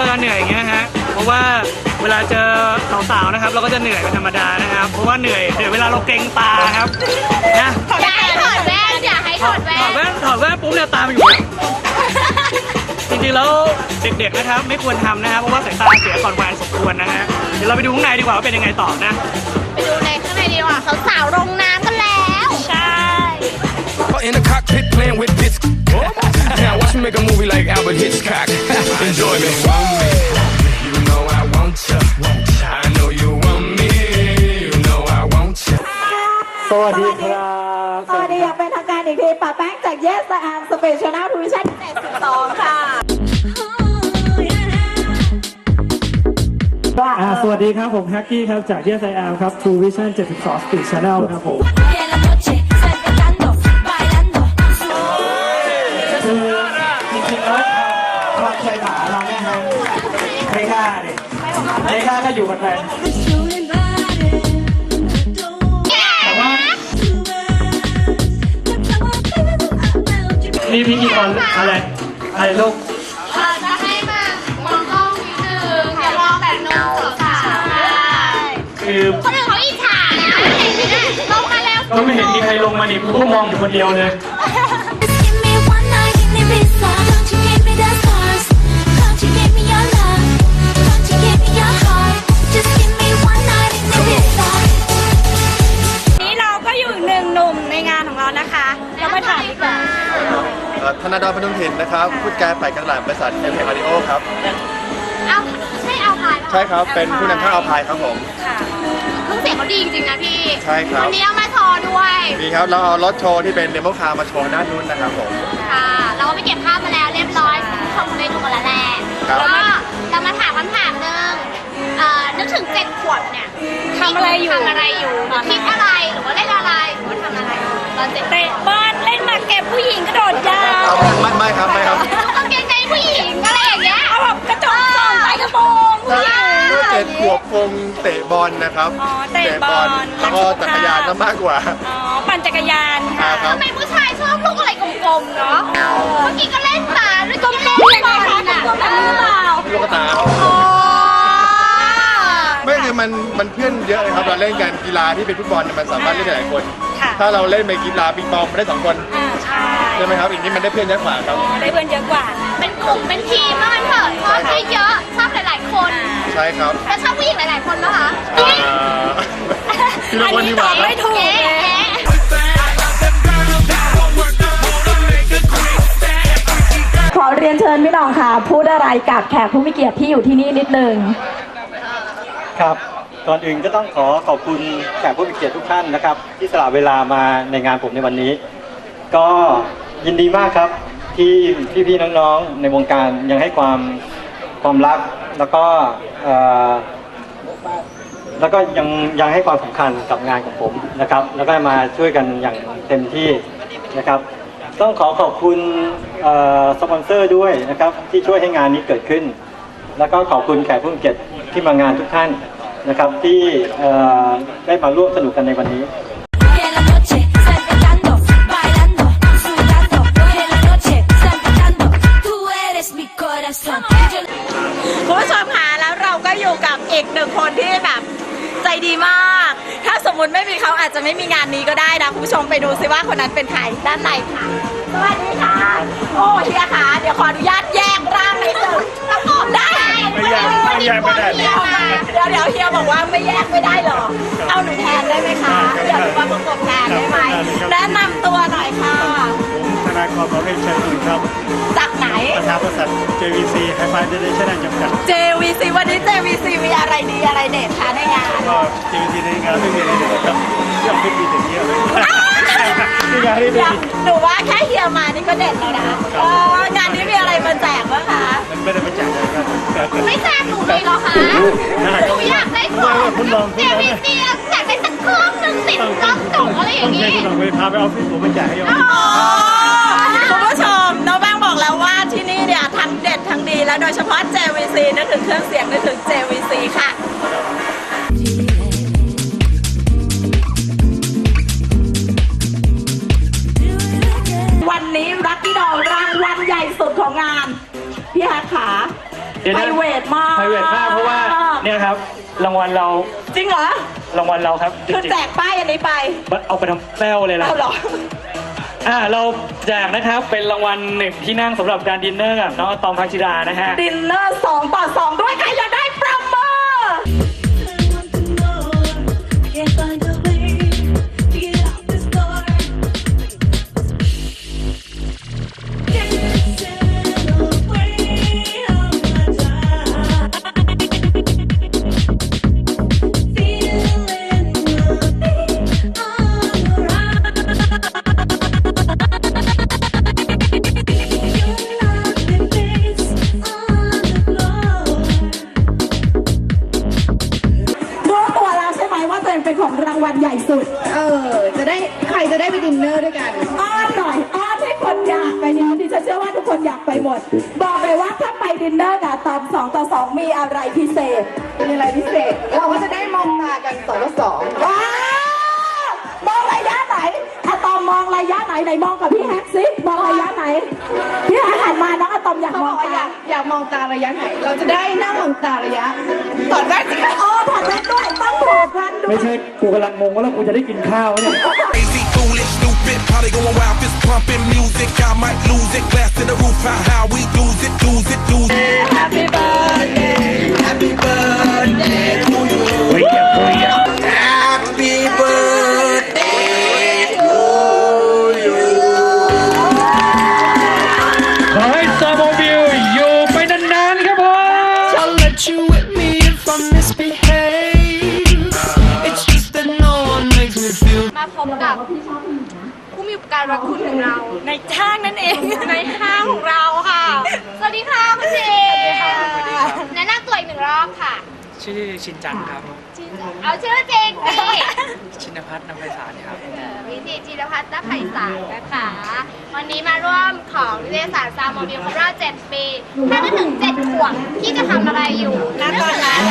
ที่เราจะเหนื่อยอย่างเงี้ยฮะเพราะว่าเวลาเจอสาวๆนะครับ เราก็จะเหนื่อยเป็นธรรมดานะครับ เพราะว่าเหนื่อยเหนื่อยเวลาเราเกรงตาครับนะอย่าให้ถอดแว่นอย่าให้ถอดแว่ถอดนแว่นถอดแว่นปุ๊บเนี่ยตามันอยู่เนี่ยจริงๆแล้วเด็กๆนะครับ ไม่ควรทำนะครับเพราะว่าสายตาเสียก่อนวัยอันสมควรนะฮะเดี๋ยวเราไปดูข้างในดีกว่าว่าเป็นยังไงต่อนะ ไปดูในข้างในดีกว่าสาวๆลงน้ำกันแล้ว ใช่ In the cockpit playing with bits. Now watch me make a movie like Albert Hitchcock. Enjoy me. Want me, you know I want you. I know you want me, you know I want you. สวัสดีครับสวัสดีอย่างเป็นทางการอีกทีป้าแป้งจาก Yes I Am Special Tuition 72ค่ะ อ่าสวัสดีครับผมแฮกกี้ครับจาก Yes I Am ครับ True Vision 72 Speed Channel ครับผม ไม่กล้าก็อยู่กันไปแต่ว่านี่พี่กีตอนอะไร อะไรลูกเราจะให้มามองกล้องนิดนึงอย่ามองแบบนมสาวๆคือคนอื่นเขาอิจฉานะเห็นไหมเนี่ยลงมาแล้วก็ไม่เห็นมีใครลงมาดิกูก็มองอยู่คนเดียวเลย นาดรพนมเห็นนะครับผู้จัดการฝ่ายการตลาดบริษัทเอ็มเพอริโอครับเอาใช่เอาพายปะใช่ครับเป็นผู้นำเข้าเอาพายครับผมเครื่องเสียงเขาดีจริงๆนะพี่ใช่ครับ วันนี้เอามาโชว์ด้วยมีครับเราเอารถโชว์ที่เป็นเดโมคาร์มาโชว์ด้านนู้นนะครับผม ค่ะ เราก็ไปเก็บภาพมาแล้วเรียบร้อยคุณผู้ชมได้ดูกันแล้วแหละครับ ก็เรามาถามคำถามหนึ่งเอ่อนึกถึงเจ็ดขวบเนี่ยทำอะไรอยู่ ทำอะไรอยู่หรือคิดอะไรหรือว่าเล่นอะไรหรือว่าทำอะไร ตอนเจ็ดเตะบอลเล่นหมากเก็บผู้หญิงกระโดดยาว เอาไม่ไม่ครับไม่ครับกางเกงในผู้หญิงอะไรอย่างเงี้ยเอาแบบกระจกส่องใส่กระโปรงผู้หญิงเมื่อเจ็ดขวบคงเตะบอลนะครับอ๋อเตะบอล แล้วก็จักรยานซะมากกว่า อ๋อปั่นจักรยานอ่าค่ะครับ ทำไมผู้ชายชอบลูกอะไรกลมๆเนาะ เมื่อกี้ก็เล่นตาด้วยกลมๆยังไงคะกลมๆแบบนี้หรือเปล่าลูกตาอ๋อไม่คือมันมันเพื่อนเยอะเลยครับเราเล่นกันกีฬาที่เป็นฟุตบอลเนี่ยมันสามารถเล่นได้หลายคน ค่ะ ถ้าเราเล่นในกีฬาปิงปองมันได้สองคนอ่าใช่ใช่ไหมครับอีกนี้มันได้เพื่อนเยอะกว่าครับ ได้เพื่อนเยอะกว่า เป็นกลุ่มเป็นทีมว่ามันเถอะชอบได้เยอะชอบหลาย ๆ คนใช่ครับแต่ชอบผู้หญิงหลาย ๆ คนปะคะอ่าทีละคนดีกว่าครับ ไม่ถูกเอ๊เลยะขอเรียนเชิญพี่น้องค่ะ พูดอะไรกับแขกผู้มีเกียรติที่อยู่ที่นี่นิดนึง ครับก่อนอื่นก็ต้องขอขอบคุณแขกผู้มีเกียรติทุกท่านนะครับ ที่สละเวลามาในงานผมในวันนี้ ก็ ยินดีมากครับที่พี่ๆน้องๆในวงการยังให้ความความรักแล้วก็เอ่อแล้วก็ยังยังให้ความสำคัญกับงานของผมนะครับ แล้วก็มาช่วยกันอย่างเต็มที่นะครับ ต้องขอขอบคุณเอ่อสปอนเซอร์ด้วยนะครับที่ช่วยให้งานนี้เกิดขึ้น แล้วก็ขอบคุณแขกผู้มีเกียรติที่มางานทุกท่านนะครับที่เอ่อได้มาร่วมสนุกกันในวันนี้ mi corazón. Yo คุณผู้ชมคะแล้วเราก็อยู่กับอีกหนึ่งคนที่แบบใจดีมาก ถ้าสมมุติไม่มีเขาอาจจะไม่มีงานนี้ก็ได้นะคุณผู้ชมไปดูซิว่าคนนั้นเป็นใครด้านในค่ะ สวัสดีค่ะ โอ้เฮียคะเดี๋ยวขออนุญาตแยกร่างนิดนึงประกอบได้ไม่แยกไม่แยกไม่ได้เฮียมาเดี๋ยวเดี๋ยวเฮียบอกว่าไม่แยกไม่ได้หรอ เอาหนูแทนได้ไหมคะ เดี๋ยวหนูมาประกบแทนได้ไหมแนะนำตัวหน่อยค่ะธนากรบริเชนตุนครับ JVC h i f i d e l a t i o n จำกัด JVC วันนี้ JVC มีอะไรดีอะไรเด็ดคะในงาน ก็ JVC ในงานไม่มีอะไรเลยครับยอดขึ้นมีแต่เที่ยวเลยมีงานที่ดีหนูว่าแค่เฮียมานี่ก็เด็ดแล้วนะเอองานนี้มีอะไรมาแจกบ้างคะมันไม่ได้มาจากอะไรครับไม่แซงหนูเลยเหรอคะหนูอยากได้ของคุณลองเจวีซีอยากได้สักเครื่องหนึ่งติดกล้องส่งอะไรอย่างนี้งี้คุณลองไปพาไปออฟฟิศผมมาจ่ายให้ยอม และโดยเฉพาะ JVC นึกถึงเครื่องเสียงนึกถึง JVC ค่ะ วันนี้รักกี้ดอลรางวัลใหญ่สุดของงาน พี่ฮาขาเดี๋ยวไพนะรเวทมากไพรเวทมากเพราะว่าเนี่ยครับรางวัลเราจริงเหรอ รางวัลเราครับจคือริงแจกป้ายอันนี้ไปๆเอาไปทำแป้วเลยล่ะเอาเหรอ อ่าเราแจกนะครับเป็นรางวัลหนึ่งที่นั่งสำหรับการดินเนอร์กับน้องอะตอมพักชิรานะฮะ ดินเนอร์สองต่อสองด้วยใครอยากได้ ด้ไปดินเนอร์ด้วยกัน อ้อนหน่อยอ้อนให้คนอยากไปดิดิฉันเชื่อว่าทุกคนอยากไปหมด บอกเลยว่าถ้าไปดินเนอร์กับตอมสองต่อสองมีอะไรพิเศษ มีอะไรพิเศษ เราก็จะได้มองตากันสองต่อสองว้าวมองระยะไหนอะตอมมองระยะไหนไหนมองกับพี่แฮกซิมองระยะไหนพี่แฮกหันมาน้องอะตอมอยากเขามบอองกว่าอตายากอยากมองตาระยะไหน เราจะได้นั่งมองตาระยะตอนแรกสิคะโอ้ถอดแว่นด้วยต้องถูกกันด้วไม่ยใช่กูกำลังงงว่าแล้วกูจะได้กินข้าวไหมเนี่ย Crazy, foolish, stupid, party going wild, fist pumping music. I might lose it. Glass to the roof, how, how we lose it, lose it, lose it. Happy birthday Happy birthday to you. เบกับผู้มีอุปการรักคุณของเรา ในช่างนั่นเองในห้างของเราค่ะ สวัสดีค่ะคุณเจแนะนำตัวอีกหนึ่งรอบค่ะ ชื่อชินจังครับเอาชื่อจริงสิชินพัฒน์นำไพศาลครับเออวิจิตรจิรพัฒน์นภัยศาลนะคะ วันนี้มาร่วมของนิตยสารซาโมบิลครบรอบ7ปีถ้านึกถึง7ขวบที่จะทำอะไรอยู่นึกถึงอะไร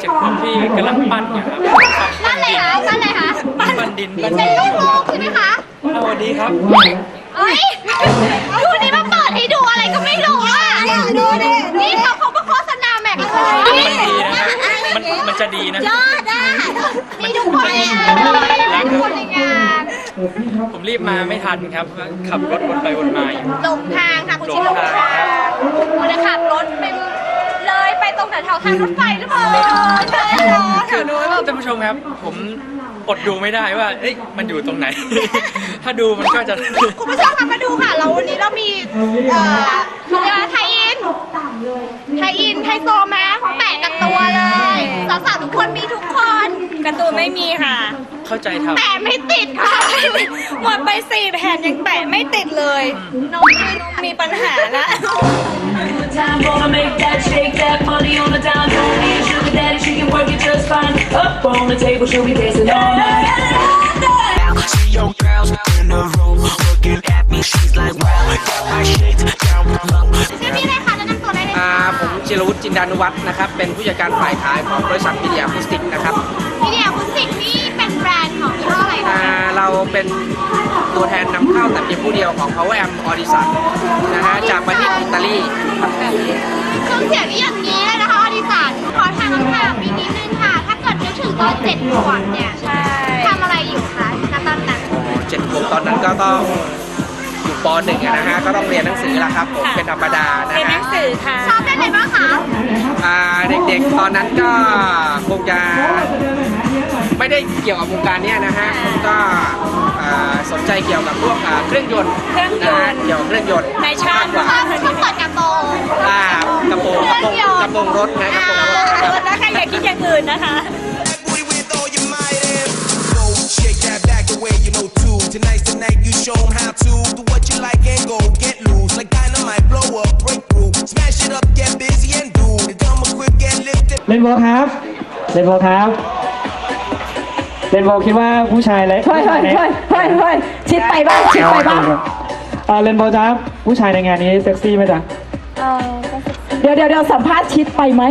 เจ็บคนที่กำลังปั้นอยู่ครับ ปั้นอะไรคะปั้นอะไรคะปั้นดินปั้นเป็นดินลูกๆใช่ไหมคะสวัสดีครับเอ้ยดูนี่มาเปิดให้ดูอะไรก็ไม่รู้อะดูดินี่เขาเขาก็โฆษณาแม็กซ์เลยมันดีนะมันมันจะดีนะยอดอะนี่ทุกคนในงานเลยทุกคนในงานผมรีบมาไม่ทันครับ ขับรถวนไปวนมาอยู่หลงทางค่ะคุณชิดหลงทางคุณขับรถไปเลยไป ตรงแถวๆทางรถไฟหรือเปล่าใช่เหรอคือท่านผู้ชมครับ ผมอดดูไม่ได้ว่าเอ๊ะมันอยู่ตรงไหน ถ้าดูมันก็จะ คุณผู้ชมคะมาดูค่ะ เราวันนี้เรามีเอ่อเขาเรียกว่าไทยอิน ไทยอิน ไทยโซแม้แปะกับตัวเลย สาวๆทุกคนมีทุกคน การ์ตูนไม่มีค่ะ เข้าใจทแปะไม่ติดค่ะ หมดไปสี่แผ่นยังแปะไม่ติดเลยนมยืนมีปัญหาละ Time gonna make that shake that money on the down. Don't need sugar daddy, she can work it just fine. Up on the table, she'll be dancing all night. See your girls in the room looking at me. She's like, wow, got my shit down low. ชื่อพี่อะไรคะแนะนำตัวได้เลยอ่าผมจิรวุฒิจินดานุวัฒน์นะครับ เป็นผู้จัดการฝ่ายขายของบริษัทพิเดียคูสติกนะครับ เราเป็นตัวแทนนำเข้าแต่เพียงผู้เดียวของ Power Amp Audison นะฮะจากประเทศอิตาลีเครื่องเสียงนี่อย่างนี้เลยนะคะอดิสันขอถามคำถามอีกนิดนึงค่ะ ถ้าเกิดนึกถึงตอนเจ็ดขวบเนี่ยทำอะไรอยู่คะณตอนนั้นเจ็ดขวบตอนนั้นก็ต้องอยู่ปหนึ่งอะนะฮะก็ต้องเรียนหนังสือละครับผมเป็นธรรมดานะเป็นหฮะนังสือค่ะชอบเล่นอะไรบ้างคะอ่าเด็กๆตอนนั้นก็คงจะ ไม่ได้เกี่ยวกับวงการเนี้ยนะฮะผมก็อ่าสนใจเกี่ยวกับพวกอ่าเครื่องยนต์เครื่องยนะฮะนต์เกี่ยวกับเครื่องยนต์ในชาติมากกชว่าอบชอบเปิดกระโปรงอ่ากระโปรงกระโปรงกระโปรงรถนะกระโปรงรถนะครับนะคะอย่าคิดอย่างอื่นนะคะ That booty with all your might and so shake that back the way you know to. Tonight's the night you show 'em how to do what you like and go get loose like dynamite, blow up, break through, smash it up, get busy and do the dumb quick, get lifted. เล่นโบครับ เล่นโบครับ เล่นโบคิดว่าผู้ชายและเฮ้ยเฮ้ยเฮ้ยเฮ้ยเฮ้ยชิดไปบ้างชิดไปบ้างอ่าเล่นโบจ้าผู้ชายในงานนี้เซ็กซี่ไหมจ๊ะเดี๋ยวเดี๋ยวเดี๋ยวสัมภาษณ์ชิดไปไหม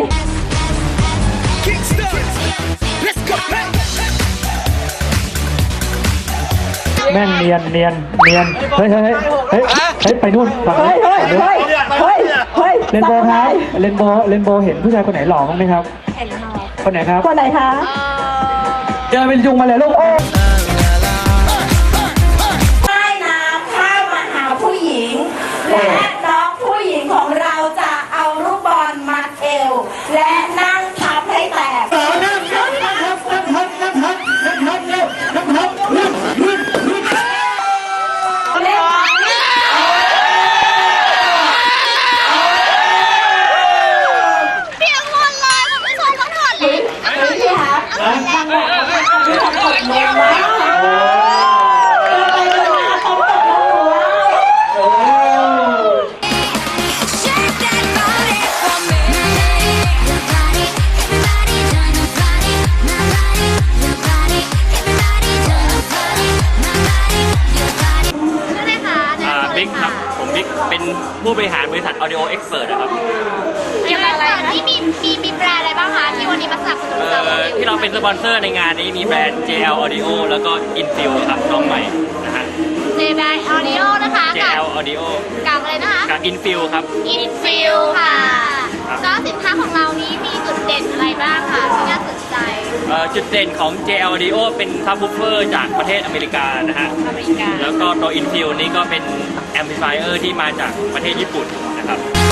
แม่นเนียนเนียนเนียนเฮ้ยเฮ้ยเฮ้ยเฮ้ยเฮ้ยไปนู่นฝั่งเฮ้นู้ยนเฮ้ยฝั่งนู้นเฮ้ยเฮ้ยเฮ้ยเฮ้ยเรนโบว์ครับเรนโบว์เรนโบว์เห็นผู้ชายคนไหนหล่อบ้างไหมครับ เห็นค่ะคนไหนครับคนไหนคะ เดินเป็นยุงมาเลยลูกโอ้ ป็นสปอนเซอร์ในงานนี้มีแบรนด์ JL Audio แล้วก็ Infil ครับน้องใหม่นะฮะ เจแบรนด์ออดิโอนะคะ กับ JL Audio กับอะไรนะคะ กับ Infil ครับ อินฟิลค่ะก็สินค้าของเรานี้มีจุดเด่นอะไรบ้างคะที่น่าสนใจ เอ่อจุดเด่นของ JL Audio เป็นซับ w ูเฟอร์จากประเทศอเมริกานะฮะ อเมริกา แล้วก็ตัว Infil นี่ก็เป็น Amplifier ที่มาจากประเทศญี่ปุ่นนะครับ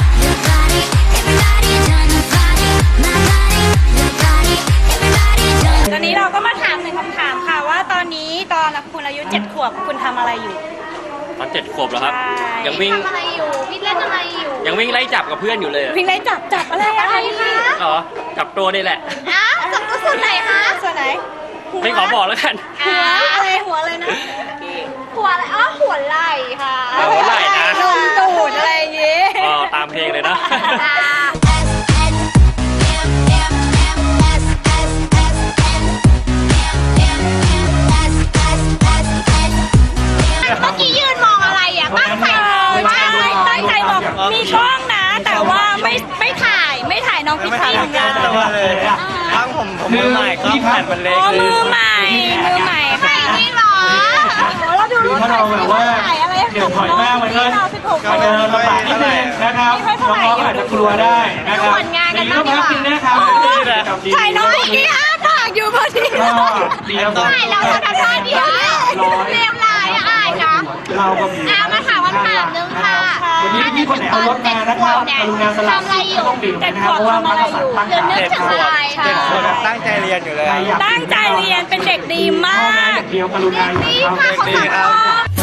อะไรอยู่ตอนเจ็ดขวบแล้วครับใช่ยังวิ่ง ทำอะไรอยู่ พี่เล่นอะไรอยู่ยังวิ่งไล่จับกับเพื่อนอยู่เลยอะพิงได้จับจับอะไรอะอะไรคะคะเหรอจับตัวนี่แหละอ้าวจับตัวส่วนไหนคะส่วนไหนไม่ขอบอกแล้วกัน หัวอะไรหัวอะไรนะหัวอะไรอ๋อหัวไหล่ค่ะเออหัวไหล่นะ นมตูด ของเราทั้งผมผมมือใหม่ก็แผ่นมันเล็กอ๋อมือใหม่ มือใหม่ใครค่นี่หรอเราดูรูปถ้าเราแบบว่าเดี๋ยวถอยหน้ามันก็เราสิบหกเดินลำบากนิดนึงนะครับน้องๆอาจจะกลัวได้นะครับผลงานกันบ้างดีกว่าจริงนะครับถ่ายน้องพิตตี้อ้าปากอยู่พอดีก็เตรียมใช่เราจะทำท่าเดียวเรียมลายอะอาย เราก็มีอะมาถามคำถามนึงค่ะ วันนี้พี่คนไหนเอารถมานะครับกรุณาสลับทำอะไรอยู่ต้องดื่มนะครับเพราะว่ามาตรฐานตั้งเดี๋ยวนึกถึงอะไรใช่ตั้งใจเรียนอยู่เลยใครอยากตั้งใจเรียนเป็นเด็กดีมาเข้านะกอย่างเดียวกรุณาอย่านี่ทำค่ะของสังคม